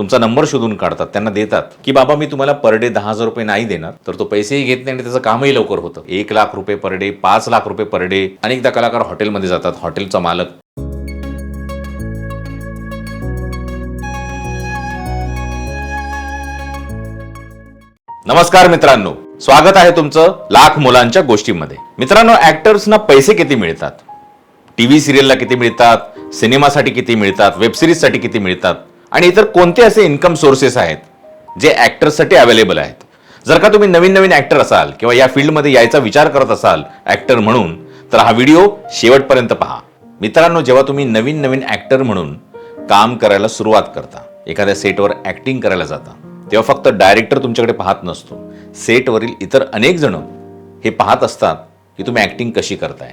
तुमचा नंबर शोधून काढतात त्यांना देतात की बाबा मी तुम्हाला पर डे दहा हजार रुपये नाही देणार तर तो पैसेही घेत नाही आणि त्याचं कामही लवकर होतं. एक लाख रुपये पर डे पाच लाख रुपये पर डे. अनेकदा कलाकार हॉटेलमध्ये जातात हॉटेलचा मालक. नमस्कार मित्रांनो स्वागत आहे तुमचं लाख मुलांच्या गोष्टीमध्ये. मित्रांनो ऍक्टर्सना पैसे किती मिळतात? टीव्ही सिरियलला किती मिळतात? सिनेमासाठी किती मिळतात? वेब सिरीजसाठी किती मिळतात? आणि इतर कोणते असे इन्कम सोर्सेस आहेत जे ॲक्टर्ससाठी अवेलेबल आहेत? जर का तुम्ही नवीन नवीन ॲक्टर असाल किंवा या फील्डमध्ये यायचा विचार करत असाल ॲक्टर म्हणून तर हा व्हिडिओ शेवटपर्यंत पहा. मित्रांनो जेव्हा तुम्ही नवीन नवीन ॲक्टर म्हणून काम करायला सुरुवात करता एखाद्या सेटवर ॲक्टिंग करायला जाता तेव्हा फक्त डायरेक्टर तुमच्याकडे पाहत नसतो. सेटवरील इतर अनेक जण हे पाहत असतात की तुम्ही ॲक्टिंग कशी करताय.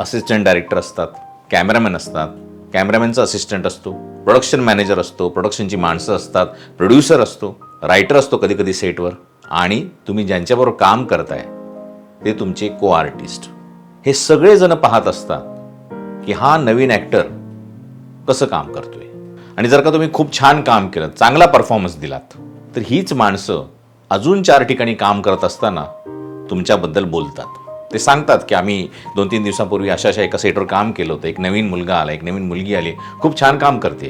असिस्टंट डायरेक्टर असतात कॅमेरामॅन असतात कॅमेरामॅनचा असिस्टंट असतो प्रोडक्शन मॅनेजर असतो प्रोडक्शनची माणसं असतात प्रोड्युसर असतो रायटर असतो कधी कधी सेटवर आणि तुम्ही ज्यांच्याबरोबर काम करताय ते तुमचे को आर्टिस्ट हे सगळेजण पाहत असतात की हा नवीन ॲक्टर कसं काम करतोय. आणि जर का तुम्ही खूप छान काम केलं चांगला परफॉर्मन्स दिलात तर हीच माणसं अजून चार ठिकाणी काम करत असताना तुमच्याबद्दल बोलतात. ते सांगतात की आम्ही दोन तीन दिवसांपूर्वी अशा अशा एका सेटवर काम केलं होतं. एक नवीन मुलगा आला एक नवीन मुलगी आली. खूप छान काम करते.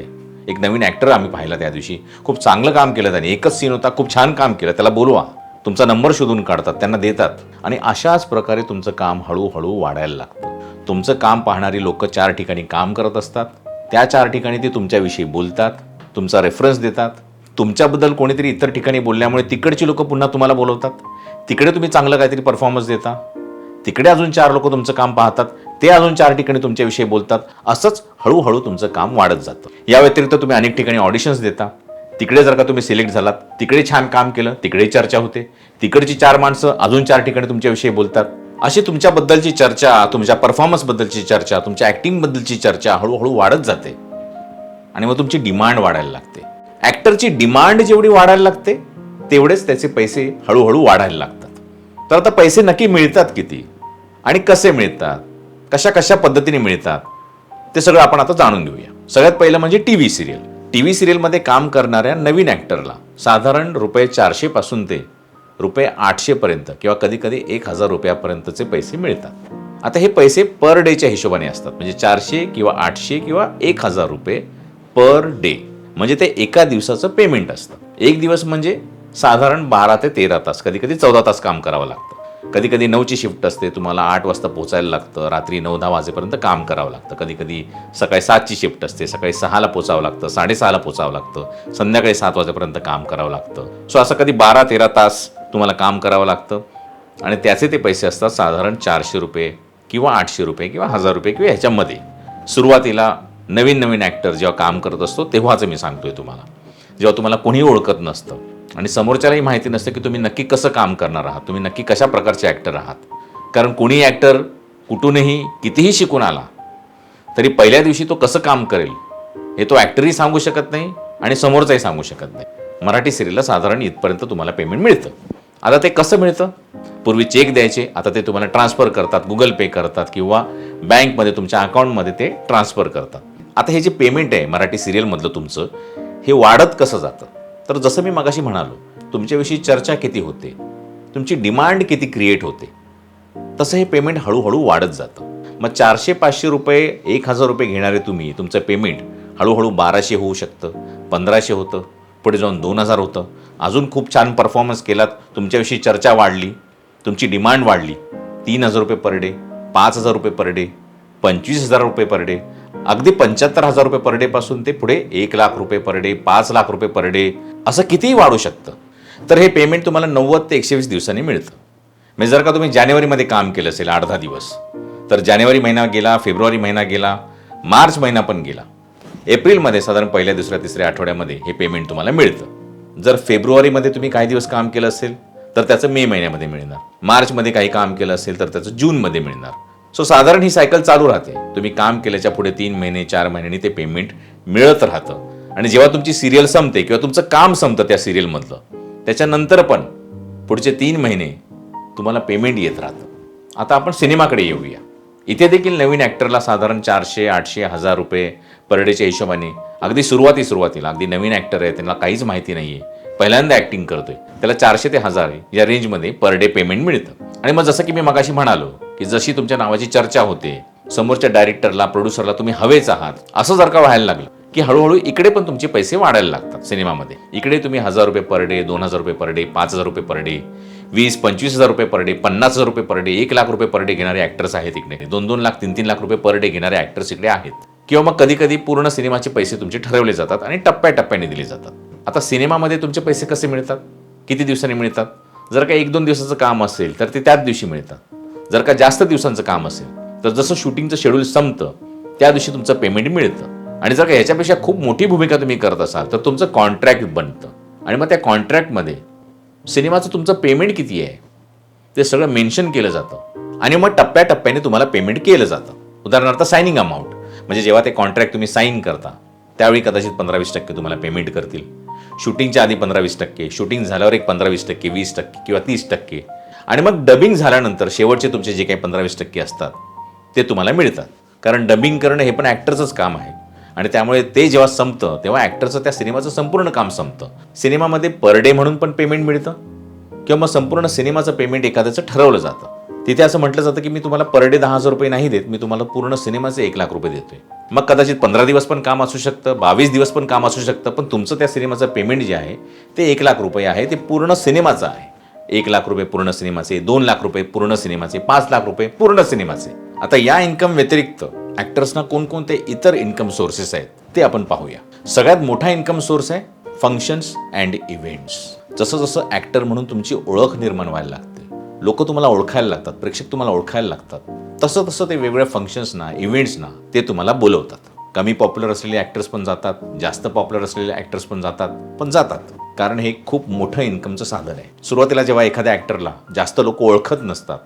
एक नवीन ॲक्टर आम्ही पाहिला त्या दिवशी. खूप चांगलं काम केलं त्याने. एकच सीन होता खूप छान काम केलं. त्याला बोलवा. तुमचा नंबर शोधून काढतात त्यांना देतात. आणि अशाच प्रकारे तुमचं काम हळूहळू वाढायला लागतं. तुमचं काम पाहणारी लोक चार ठिकाणी काम करत असतात. त्या चार ठिकाणी ते तुमच्याविषयी बोलतात तुमचा रेफरन्स देतात. तुमच्याबद्दल कोणीतरी इतर ठिकाणी बोलल्यामुळे तिकडची लोक पुन्हा तुम्हाला बोलवतात. तिकडे तुम्ही चांगलं काहीतरी परफॉर्मन्स देता. तिकडे अजून चार लोक तुमचं काम पाहतात ते अजून चार ठिकाणी तुमच्याविषयी बोलतात असंच हळूहळू तुमचं काम वाढत जातं. या व्यतिरिक्त तुम्ही अनेक ठिकाणी ऑडिशन्स देता. तिकडे जर का तुम्ही सिलेक्ट झालात तिकडे छान काम केलं तिकडे चर्चा होते. तिकडची चार माणसं अजून चार ठिकाणी तुमच्याविषयी बोलतात. अशी तुमच्याबद्दलची चर्चा तुमच्या परफॉर्मन्सबद्दलची चर्चा तुमच्या ॲक्टिंगबद्दलची चर्चा हळूहळू वाढत जाते. आणि मग तुमची डिमांड वाढायला लागते. ॲक्टरची डिमांड जेवढी वाढायला लागते तेवढेच त्याचे पैसे हळूहळू वाढायला लागतात. तर आता पैसे नक्की मिळतात किती? आणि कसे मिळतात? कशा कशा पद्धतीने मिळतात? ते सगळं आपण आता जाणून घेऊया. सगळ्यात पहिलं म्हणजे T V serial. T V सिरियलमध्ये काम करणाऱ्या नवीन ॲक्टरला साधारण रुपये चारशेपासून ते रुपये आठशेपर्यंत किंवा कधी कधी एक हजार रुपयापर्यंतचे पैसे मिळतात. आता हे पैसे पर डेच्या हिशोबाने असतात. म्हणजे चारशे किंवा आठशे किंवा एक हजार रुपये पर डे. म्हणजे ते एका दिवसाचं पेमेंट असतं. एक दिवस म्हणजे साधारण बारा ते तेरा तास. कधी कधी चौदा तास काम करावं लागतं. कधी कधी नऊची शिफ्ट असते तुम्हाला आठ वाजता पोचायला लागतं रात्री नऊ दहा वाजेपर्यंत काम करावं लागतं. कधी कधी सकाळी सातची शिफ्ट असते सकाळी सहाला पोचावं लागतं साडेसहाला पोचावं लागतं संध्याकाळी सात वाजेपर्यंत काम करावं लागतं. सो असं कधी बारा तेरा तास तुम्हाला काम करावं लागतं आणि त्याचे ते पैसे असतात साधारण चारशे रुपये किंवा आठशे रुपये किंवा हजार रुपये किंवा ह्याच्यामध्ये. सुरुवातीला नवीन नवीन ॲक्टर जेव्हा काम करत असतो तेव्हाच मी सांगतोय तुम्हाला. जेव्हा तुम्हाला कोणी ओळखत नसतं आणि समोरच्यालाही माहिती नसतं की तुम्ही नक्की कसं काम करणार आहात. तुम्ही नक्की कशा प्रकारचे ॲक्टर आहात. कारण कुणी ॲक्टर कुठूनही कितीही शिकून आला तरी पहिल्या दिवशी तो कसं काम करेल हे तो ॲक्टरही सांगू शकत नाही आणि समोरचाही सांगू शकत नाही. मराठी सिरियलला साधारण इथपर्यंत तुम्हाला पेमेंट मिळतं. आता ते कसं मिळतं? पूर्वी चेक द्यायचे आता ते तुम्हाला ट्रान्सफर करतात गुगल पे करतात किंवा बँकमध्ये तुमच्या अकाउंटमध्ये ते ट्रान्सफर करतात. आता हे जे पेमेंट आहे मराठी सिरियलमधलं तुमचं हे वाढत कसं जातं? तर जसं मी मगाशी म्हणालो तुमच्याविषयी चर्चा किती होते तुमची डिमांड किती क्रिएट होते तसं हे पेमेंट हळूहळू वाढत जातं. मग चारशे पाचशे रुपये एक हजार रुपये घेणारे तुम्ही तुमचं पेमेंट हळूहळू बाराशे होऊ शकतं पंधराशे होतं पुढे जाऊन दोन हजार होतं. अजून खूप छान परफॉर्मन्स केलात तुमच्याविषयी चर्चा वाढली तुमची डिमांड वाढली तीन हजार रुपये पर डे पाच हजार रुपये पर डे पंचवीस हजार रुपये पर डे अगदी पंच्याहत्तर हजार रुपये पर डे पासून ते पुढे एक लाख रुपये पर डे पाच लाख रुपये पर डे असं कितीही वाढू शकतं. तर हे पेमेंट तुम्हाला नव्वद ते एकशे वीस दिवसांनी मिळतं. म्हणजे जर का तुम्ही जानेवारीमध्ये काम केलं असेल आठ दहा दिवस तर जानेवारी महिना गेला फेब्रुवारी महिना गेला मार्च महिना पण गेला. एप्रिलमध्ये साधारण पहिल्या दुसऱ्या तिसऱ्या आठवड्यामध्ये हे पेमेंट तुम्हाला मिळतं. जर फेब्रुवारीमध्ये तुम्ही काही दिवस काम केलं असेल तर त्याचं मे महिन्यामध्ये मिळणार. मार्चमध्ये काही काम केलं असेल तर त्याचं जूनमध्ये मिळणार. सो साधारण ही सायकल चालू राहते. तुम्ही काम केल्याच्या पुढे तीन महिने चार महिन्यांनी ते पेमेंट मिळत राहतं. आणि जेव्हा तुमची सिरियल संपते किंवा तुमचं काम संपतं त्या सिरियलमधलं त्याच्यानंतर पण पुढचे तीन महिने तुम्हाला पेमेंट येत राहतं. आता आपण सिनेमाकडे येऊया. इथे देखील नवीन ॲक्टरला साधारण चारशे आठशे हजार रुपये पर डेच्या हिशोबाने अगदी सुरुवाती सुरुवातीला अगदी नवीन ॲक्टर आहे त्यांना काहीच माहिती नाही आहे पहिल्यांदा ॲक्टिंग करतोय. त्याला चारशे ते हजार या रेंजमध्ये पर डे पेमेंट मिळतं. आणि मग जसं की मी मगाशी म्हणालो की जशी तुमच्या नावाची चर्चा होते समोरच्या डायरेक्टरला प्रोड्युसरला तुम्ही हवेच आहात असं जर का व्हायला लागलं की हळूहळू इकडे पण तुमचे पैसे वाढायला लागतात सिनेमामध्ये. इकडे तुम्ही हजार रुपये पर डे दोन हजार रुपये पर डे पाच हजार रुपये पर डे वीस पंचवीस हजार रुपये पर डे पन्नास हजार रुपये पर डे एक लाख रुपये पर डे घेणारे ॲक्टर्स आहेत इकडे. दोन दोन लाख तीन तीन लाख रुपये पर डे घेणारे ॲक्टर्स इकडे आहेत. किंवा मग कधी कधी पूर्ण सिनेमाचे पैसे तुमचे ठरवले जातात आणि टप्प्याटप्प्याने दिले जातात. आता सिनेमामध्ये तुमचे पैसे कसे मिळतात? किती दिवसांनी मिळतात? जर का एक दोन दिवसाचं काम असेल तर ते त्याच दिवशी मिळतात. जर का जास्त दिवसांचं काम असेल तर जसं शूटिंगचं शेड्यूल संपतं त्या दिवशी तुमचं पेमेंट मिळतं. आणि जर का ह्याच्यापेक्षा खूप मोठी भूमिका तुम्ही करत असाल तर तुमचं कॉन्ट्रॅक्ट बनतं. आणि मग त्या कॉन्ट्रॅक्टमध्ये सिनेमाचं तुमचं पेमेंट किती आहे ते सगळं मेन्शन केलं जातं. आणि मग टप्प्याटप्प्याने तुम्हाला पेमेंट केलं जातं. उदाहरणार्थ सायनिंग अमाऊंट म्हणजे जेव्हा ते कॉन्ट्रॅक्ट तुम्ही साईन करता त्यावेळी कदाचित पंधरा वीस टक्के तुम्हाला पेमेंट करतील. शूटिंगच्या आधी पंधरा वीस टक्के शूटिंग झाल्यावर एक पंधरा वीस टक्के वीस टक्के किंवा तीस टक्के. आणि मग डबिंग झाल्यानंतर शेवटचे तुमचे जे काही पंधरा वीस टक्के असतात ते तुम्हाला मिळतात. कारण डबिंग करणं हे पण ॲक्टरचंच काम आहे. आणि त्यामुळे ते जेव्हा संपतं तेव्हा ॲक्टरचं त्या सिनेमाचं संपूर्ण काम संपतं. सिनेमामध्ये पर डे म्हणून पण पेमेंट मिळतं किंवा मग संपूर्ण सिनेमाचं पेमेंट एखाद्याचं ठरवलं जातं. तिथे असं म्हटलं जातं की मी तुम्हाला पर डे दहा हजार रुपये नाही देत मी तुम्हाला पूर्ण सिनेमाचे एक लाख रुपये देतोय. मग कदाचित पंधरा दिवस पण काम असू शकतं बावीस दिवस पण काम असू शकतं पण तुमचं त्या सिनेमाचं पेमेंट जे आहे ते एक लाख रुपये आहे ते पूर्ण सिनेमाचं आहे. एक लाख रुपये पूर्ण सिनेमाचे दोन लाख रुपये पूर्ण सिनेमाचे पाच लाख रुपये पूर्ण सिनेमाचे. आता या इन्कम व्यतिरिक्त ऍक्टर्सना कोणकोणते इतर इन्कम सोर्सेस आहेत ते आपण पाहूया. सगळ्यात मोठा इन्कम सोर्स आहे फंक्शन्स अँड इव्हेंट्स जसं जसं ऍक्टर म्हणून तुमची ओळख निर्माण व्हायला लागते. लोक तुम्हाला ओळखायला लागतात प्रेक्षक तुम्हाला ओळखायला लागतात. तसं तसं ते वेगवेगळ्या फंक्शन्सना इव्हेंट्सना ते तुम्हाला बोलवतात. कमी पॉप्युलर असलेले ॲक्टर्स पण जातात जास्त पॉप्युलर असलेले ॲक्टर्स पण जातात पण जातात. कारण हे खूप मोठं इन्कमचं साधन आहे. सुरुवातीला जेव्हा एखाद्या ॲक्टरला जास्त लोक ओळखत नसतात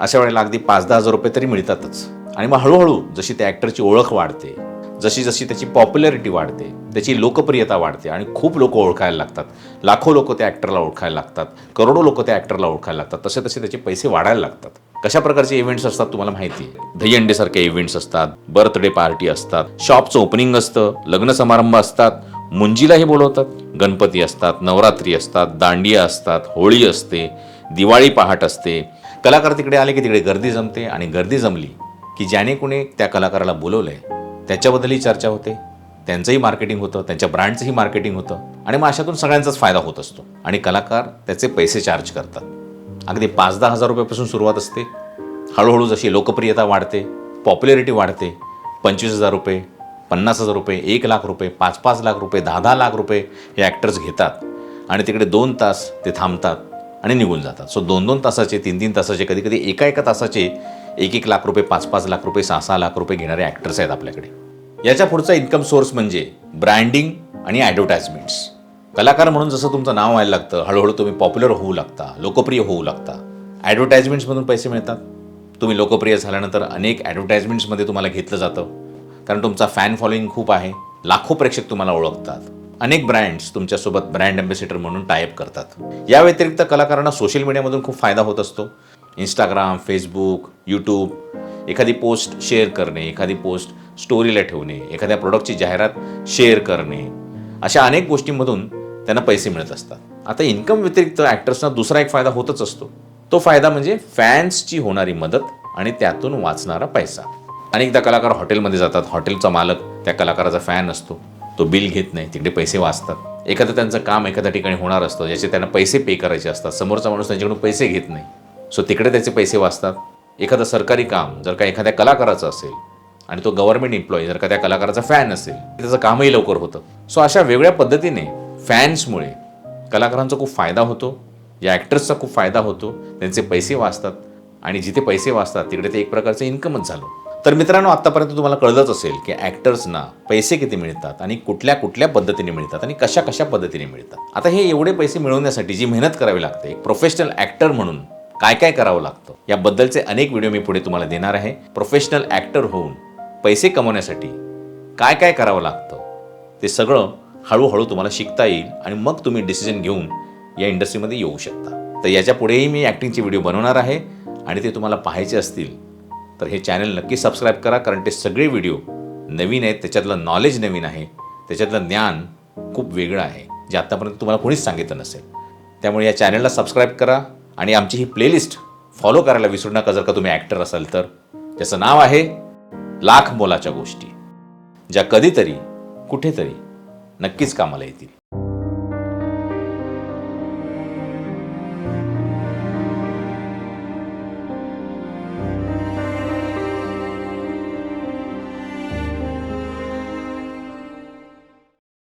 अशा वेळेला अगदी पाच दहा हजार रुपये तरी मिळतातच. आणि मग हळूहळू जशी त्या ॲक्टरची ओळख वाढते जशी जशी त्याची पॉप्युलॅरिटी वाढते त्याची लोकप्रियता वाढते आणि खूप लोक ओळखायला लागतात. लाखो लोक त्या ॲक्टरला ओळखायला लागतात करोडो लोक त्या ॲक्टरला ओळखायला लागतात तसे तसे त्याचे पैसे वाढायला लागतात. कशा प्रकारचे इव्हेंट्स असतात तुम्हाला माहिती? आहे दहीहंडीसारखे इव्हेंट्स असतात बर्थडे पार्टी असतात शॉपचं ओपनिंग असतं लग्न समारंभ असतात मुंजीलाही बोलवतात गणपती असतात नवरात्री असतात दांडिया असतात होळी असते दिवाळी पहाट असते. कलाकार तिकडे आले की तिकडे गर्दी जमते आणि गर्दी जमली की ज्याने कोणी त्या कलाकाराला बोलवलंय त्याच्याबद्दलही चर्चा होते. त्यांचंही मार्केटिंग होतं त्यांच्या ब्रँडचंही मार्केटिंग होतं आणि मग अशातून सगळ्यांचाच फायदा होत असतो आणि कलाकार त्याचे पैसे चार्ज करतात. अगदी पाच दहा हजार रुपयापासून सुरुवात असते. हळूहळू जशी लोकप्रियता वाढते पॉप्युलॅरिटी वाढते पंचवीस हजार रुपये पन्नास हजार रुपये एक लाख रुपये पाच पाच लाख रुपये दहा दहा लाख रुपये हे ॲक्टर्स घेतात. आणि तिकडे दोन तास ते थांबतात आणि निघून जातात. सो दोन दोन तासाचे तीन तीन तासाचे कधी कधी एका एका तासाचे एक एक लाख रुपये पाच पाच लाख रुपये सहा सहा लाख रुपये घेणारे ॲक्टर्स आहेत आपल्याकडे. याच्या पुढचा इन्कम सोर्स म्हणजे ब्रँडिंग आणि ॲडव्हर्टाइजमेंट्स कलाकार म्हणून जसं तुमचं नाव व्हायला लागतं हळूहळू तुम्ही पॉप्युलर होऊ लागता लोकप्रिय होऊ लागता. ॲडव्हर्टाईजमेंट्समधून पैसे मिळतात. तुम्ही लोकप्रिय झाल्यानंतर अनेक ॲडव्हर्टायजमेंट्समध्ये तुम्हाला घेतलं जातं. कारण तुमचा फॅन फॉलोईंग खूप आहे. लाखो प्रेक्षक तुम्हाला ओळखतात. अनेक ब्रँड्स तुमच्यासोबत ब्रँड अँबॅसिडर म्हणून टायअप करतात. या व्यतिरिक्त कलाकारांना सोशल मीडियामधून खूप फायदा होत असतो. इंस्टाग्राम फेसबुक यूट्यूब एखादी पोस्ट शेअर करणे एखादी पोस्ट स्टोरीला ठेवणे एखाद्या प्रोडक्टची जाहिरात शेअर करणे अशा अनेक गोष्टींमधून त्यांना पैसे मिळत असतात. आता इन्कम व्यतिरिक्त ॲक्टर्सना दुसरा एक फायदा होतच असतो. तो फायदा म्हणजे फॅन्सची होणारी मदत आणि त्यातून वाचणारा पैसा. अनेकदा कलाकार हॉटेलमध्ये जातात. हॉटेलचा मालक त्या कलाकाराचा फॅन असतो. तो बिल घेत नाही. तिकडे पैसे वाचतात. एखादं त्यांचं काम एखाद्या ठिकाणी होणार असतं. ज्याचे त्यांना पैसे पे करायचे असतात. समोरचा माणूस त्यांच्याकडून पैसे घेत नाही. सो तिकडे त्याचे पैसे वाचतात. एखादं सरकारी काम जर का एखाद्या कलाकाराचं असेल आणि तो गव्हर्नमेंट एम्प्लॉई जर का त्या कलाकाराचा फॅन असेल त्याचं कामही लवकर होतं. सो अशा वेगळ्या पद्धतीने फॅन्समुळे कलाकारांचा खूप फायदा होतो या ॲक्टर्सचा खूप फायदा होतो त्यांचे पैसे वाचतात आणि जिथे पैसे वाचतात तिकडे ते एक प्रकारचं इन्कमच झालं. तर मित्रांनो आत्तापर्यंत तुम्हाला कळलंच असेल की ॲक्टर्सना पैसे किती मिळतात आणि कुठल्या कुठल्या पद्धतीने मिळतात आणि कशा कशा पद्धतीने मिळतात. आता हे एवढे पैसे मिळवण्यासाठी जी मेहनत करावी लागते एक प्रोफेशनल ॲक्टर म्हणून काय काय करावं लागतं याबद्दलचे अनेक व्हिडिओ मी पुढे तुम्हाला देणार आहे. प्रोफेशनल ॲक्टर होऊन पैसे कमवण्यासाठी काय काय करावं लागतं ते सगळं हळूहळू तुम्हाला शिकता येईल आणि मग तुम्ही डिसिजन घेऊन या इंडस्ट्रीमध्ये येऊ शकता. तर याच्या पुढेही मी ॲक्टिंगचे व्हिडिओ बनवणार आहे आणि ते तुम्हाला पाहायचे असतील तर हे चॅनल नक्की सबस्क्राईब करा कारण ते सगळे व्हिडिओ नवीन आहेत त्याच्यातलं नॉलेज नवीन आहे त्याच्यातलं ज्ञान खूप वेगळं आहे जे आत्तापर्यंत तुम्हाला कोणीच सांगितलं नसेल. त्यामुळे या चॅनलला सबस्क्राईब करा आणि आमची ही प्लेलिस्ट फॉलो करायला विसरू नका जर का तुम्ही ॲक्टर असाल तर. ज्याचं नाव आहे लाख मोलाच्या गोष्टी ज्या कधीतरी कुठेतरी नक्कीच कामाला येतील.